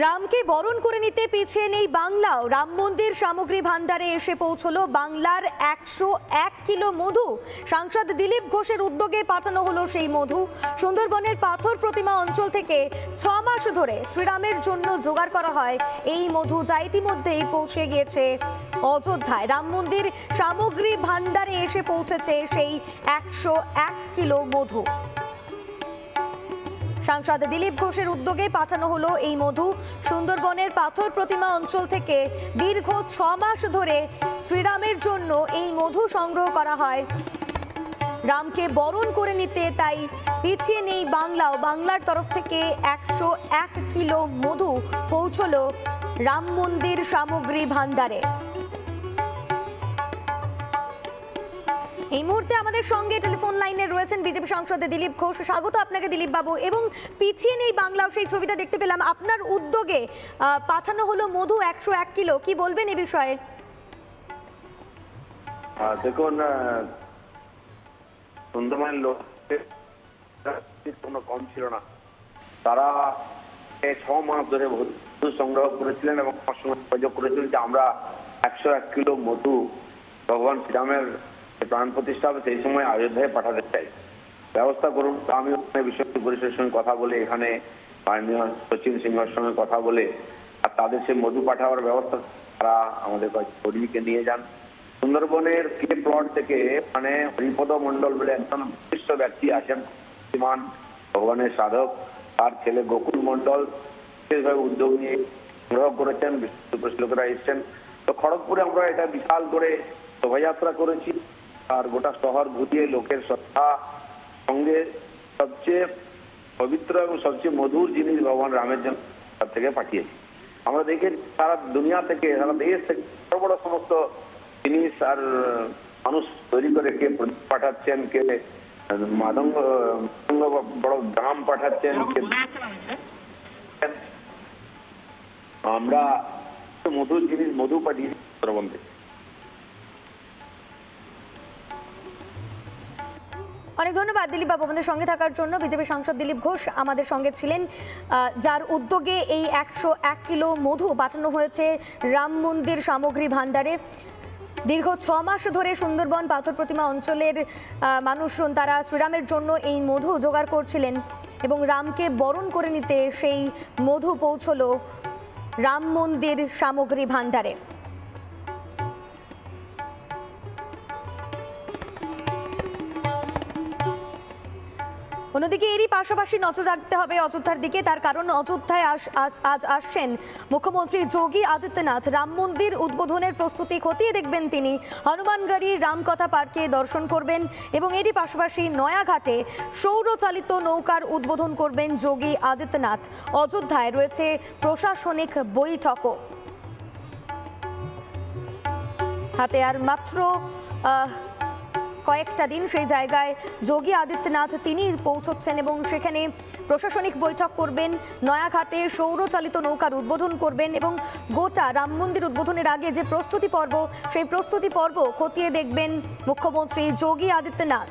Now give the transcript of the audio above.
রামকে বরণ করে নিতে পিছিয়ে নেই বাংলাও। রাম মন্দির সামগ্রী ভাণ্ডারে এসে পৌঁছলো বাংলার একশো এক কিলো মধু। সাংসদ দিলীপ ঘোষের উদ্যোগে পাঠানো হলো সেই মধু। সুন্দরবনের পাথর প্রতিমা অঞ্চল থেকে ছ মাস ধরে শ্রীরামের জন্য জোগাড় করা হয়। এই মধু যা ইতিমধ্যেই পৌঁছে গিয়েছে অযোধ্যায়। রাম মন্দির সামগ্রী ভাণ্ডারে এসে পৌঁছেছে সেই একশো এক কিলো মধু। সাংসদ দিলীপ ঘোষের উদ্যোগে পাঠানো হলো এই মধু। সুন্দরবনের পাথর প্রতিমা অঞ্চল থেকে দীর্ঘ ছ মাস ধরে শ্রীরামের জন্য এই মধু সংগ্রহ করা হয়। রামকে বরণ করে নিতে তাই পিছিয়ে নেই বাংলাও। বাংলার তরফ থেকে একশো এক কিলো মধু পৌঁছল রাম মন্দির সামগ্রী ভাণ্ডারে। এই মুহূর্তে আমাদের সঙ্গে টেলিফোন লাইনে রয়েছেন বিজেপি সাংসদ দিলীপ ঘোষ। স্বাগত আপনাকে দিলীপ বাবু। এবং পিছিয়ে নেই বাংলাও সেই ছবিটা দেখতে পেলাম। আপনার উদ্যোগে পাঠানো হলো মধু একশো এক কিলো। কি বলবেন এ বিষয়ে? দেখুন সুন্দরবনের লোক কোনো কম ছিল না। তারা ছ মাস ধরে মধু সংগ্রহ করেছিলেন এবং আমার সঙ্গে করেছিলেন যে আমরা একশো এক কিলো মধু ভগবান শ্রীরামের প্রাণ প্রতিষ্ঠা হবে সেই সময় অযোধ্যায় পাঠাতে চাই। ব্যবস্থা করুন। আমি ওখানে বিশ্বজিৎ পরিষদের সঙ্গে কথা বলে, এখানে মাননীয় সচিন সিংহের সঙ্গে কথা বলে, আর তাদের সেই মধু পাঠাবার ব্যবস্থা তারা আমাদের কর্মীকে নিয়ে যান। সুন্দরবনের কে প্লট থেকে মানে হরিপদ মন্ডল বলে একজন বিশিষ্ট ব্যক্তি আছেন, শ্রীমান ভগবানের সাধক। তার ছেলে গোকুল মন্ডল বিশেষভাবে উদ্যোগ নিয়ে সংগ্রহ করেছেন বিশেষ লোকেরা এসছেন। তো খড়গপুরে আমরা এটা বিশাল করে শোভাযাত্রা করেছি। আর গোটা শহর ঘুরিয়ে লোকের শ্রদ্ধা। সঙ্গে সবচেয়ে পবিত্র এবং সবচেয়ে মধুর জিনিস ভগবান রামের জন্য তার থেকে পাঠিয়েছি। আমরা দেখে সারা দুনিয়া থেকে, সারা দেশ থেকে বড় বড় সমস্ত জিনিস আর মানুষ তৈরি করে কে প্রদীপ পাঠাচ্ছেন, কে মাদঙ্গ মাদঙ্গ বড় গ্রাম পাঠাচ্ছেন, কে আমরা মধুর জিনিস, মধু পাঠিয়েছি অনেক ধন্যবাদ দিলীপ বাবু আমাদের সঙ্গে থাকার জন্য। বিজেপি সাংসদ দিলীপ ঘোষ আমাদের সঙ্গে ছিলেন যার উদ্যোগে এই একশো এক কিলো মধু পাঠানো হয়েছে রাম মন্দির সামগ্রী ভাণ্ডারে। দীর্ঘ ছ মাস ধরে সুন্দরবন পাথর প্রতিমা অঞ্চলের মানুষজন তারা শ্রীরামের জন্য এই মধু জোগাড় করছিলেন এবং রামকে বরণ করে নিতে সেই মধু পৌঁছলো রাম মন্দির সামগ্রী ভাণ্ডারে। অন্যদিকে এরই পাশাপাশি নজর রাখতে হবে অযোধ্যার দিকে। তার কারণ অযোধ্যায় আজ আসছেন মুখ্যমন্ত্রী যোগী আদিত্যনাথ। রাম মন্দির উদ্বোধনের প্রস্তুতি খতিয়ে দেখবেন তিনি। হনুমানগড়ি, রামকথা পার্কে দর্শন করবেন এবং এরই পাশাপাশি নয়াঘাটে সৌরচালিত নৌকার উদ্বোধন করবেন যোগী আদিত্যনাথ। অযোধ্যায় রয়েছে প্রশাসনিক বৈঠকও। হাতে আর মাত্র কয়েকটা দিন সেই জায়গায় যোগী আদিত্যনাথ তিনি পৌঁছচ্ছেন এবং সেখানে প্রশাসনিক বৈঠক করবেন, নয়াঘাটে সৌরচালিত নৌকার উদ্বোধন করবেন এবং গোটা রাম মন্দির উদ্বোধনের আগে যে প্রস্তুতি পর্ব, সেই প্রস্তুতি পর্ব খতিয়ে দেখবেন মুখ্যমন্ত্রী যোগী আদিত্যনাথ।